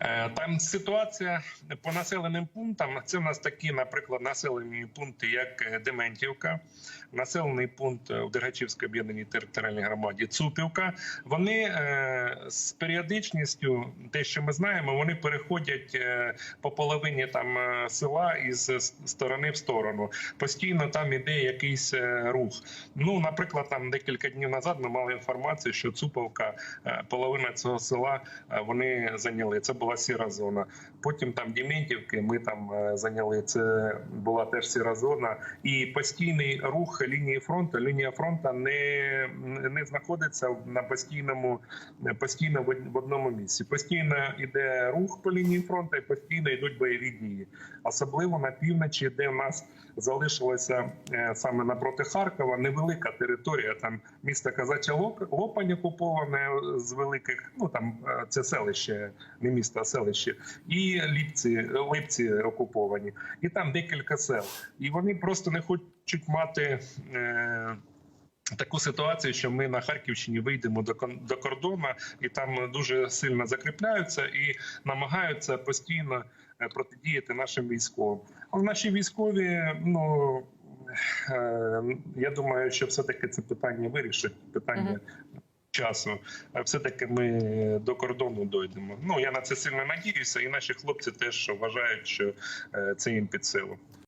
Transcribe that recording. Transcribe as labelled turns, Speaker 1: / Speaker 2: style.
Speaker 1: Е, Там ситуація по населеним пунктам. Це в нас такі, наприклад, населені пункти, як е, Дементівка, населений пункт е, в Дергачівській об'єднаній територіальній громаді Цупівка. Вони е, з періодичністю, те, що ми знаємо, вони переходять е, по половині там е, села із е, сторони в сторону. Постійно там іде якийсь е, рух. Ну, наприклад, там декілька днів назад ми мали інформацію, що Цуповка, е, половина цього села е, вони зайняли. Це була сіра зона. Потім там Діментівки, ми там е, зайняли. Це була теж сіра зона. І постійний рух лінії фронту. Лінія фронту не, не знаходиться на постійному постійно в одному місці. Постійно йде рух по лінії фронту, і постійно йдуть бойові дії, особливо на півночі, де в нас залишилося е, саме напроти Харкова невелика територія. Там місто Казача Лоп- Лопань окуповане з великих. Ну там е, це селище, не місто, а селище, і Ліпці, Липці окуповані, і там декілька сел. І вони просто не хочуть мати. Е, Таку ситуацію, що ми на Харківщині вийдемо до до кордону, і там дуже сильно закріпляються і намагаються постійно е, протидіяти нашим військовим. Але наші військові, ну е, я думаю, що все таки це питання вирішить питання. Часу все таки ми до кордону дойдемо. Ну я на це сильно надіюся, і наші хлопці теж вважають, що е, це їм під силу.